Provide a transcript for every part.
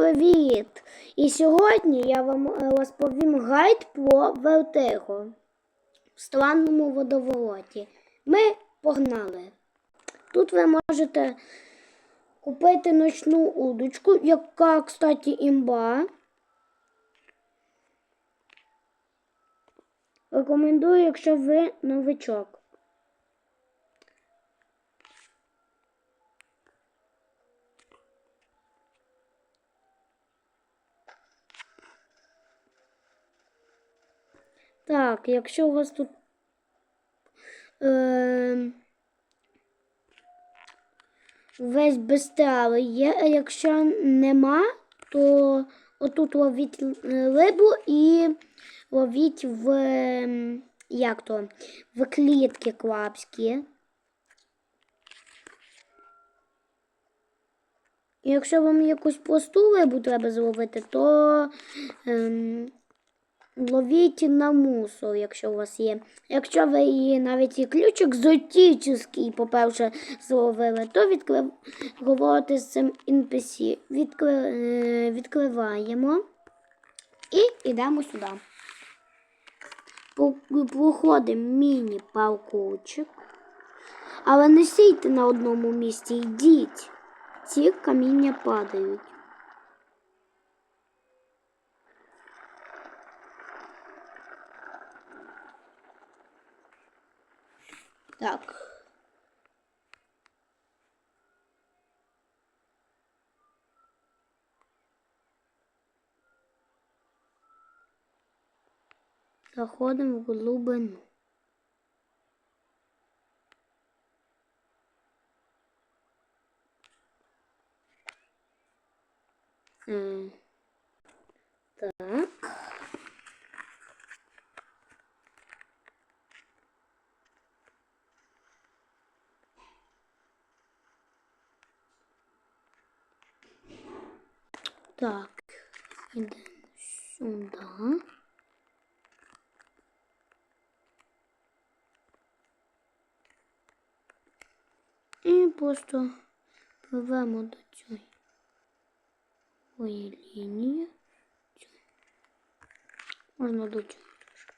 привіт! І сьогодні я вам е, розповім гайд про Вертего в странному водовороті. Ми погнали. Тут ви можете купити ночну удочку, яка, кстати, імба. Рекомендую, якщо ви новичок. Так, якщо у вас тут е, весь безстрали є, а якщо нема, то отут ловіть е, рибу і ловіть в ем, як то, в клітки клапські. Якщо вам якусь просту рибу треба зловити, то ем, ловіть на мусор, якщо у вас є. Якщо ви її навіть і ключик зотічний, по-перше, зловили, то відкрив... говорите з цим NPC. Відкри... е, Відкриваємо і йдемо сюди. Проходимо міні-паркурчик. Але не сійте на одному місці, йдіть. Ці каміння падають. Так. Заходимо в глибину. М. Так. Так, идем сюди. І просто пливемо до цієї лінії. Можна до цього. трошки.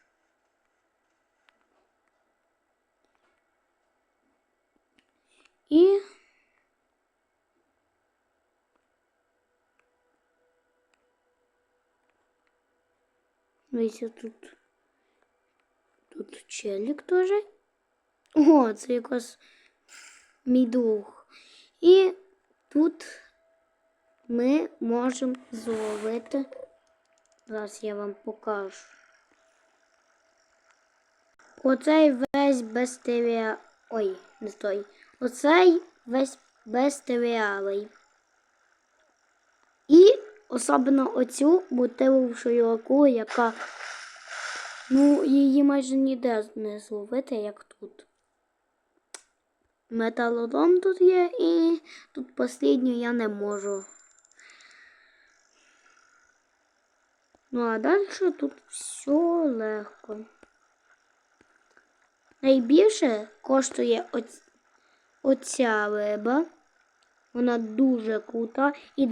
І Дивіться, тут тут челік теж. О, це якось мій друг. І тут ми можемо зловити. Зараз я вам покажу. Оцей весь без безтеріал. Ой, не той. Оцей весь безтеріалий. І особливо оцю бутиловшу яку, яка ну, її майже ніде не зловити, як тут. Металодом тут є, і тут останню я не можу. Ну, а далі тут все легко. Найбільше коштує оця риба. Вона дуже крута. І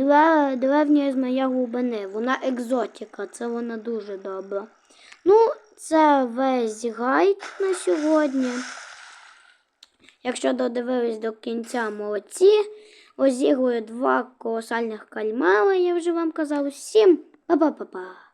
древньої змія глибини. Вона екзотика, це вона дуже добра. Ну, це весь гайд на сьогодні. Якщо додивились до кінця молодці, розігрую два колосальних кальмара, я вже вам казав. Всім па-па-па-па!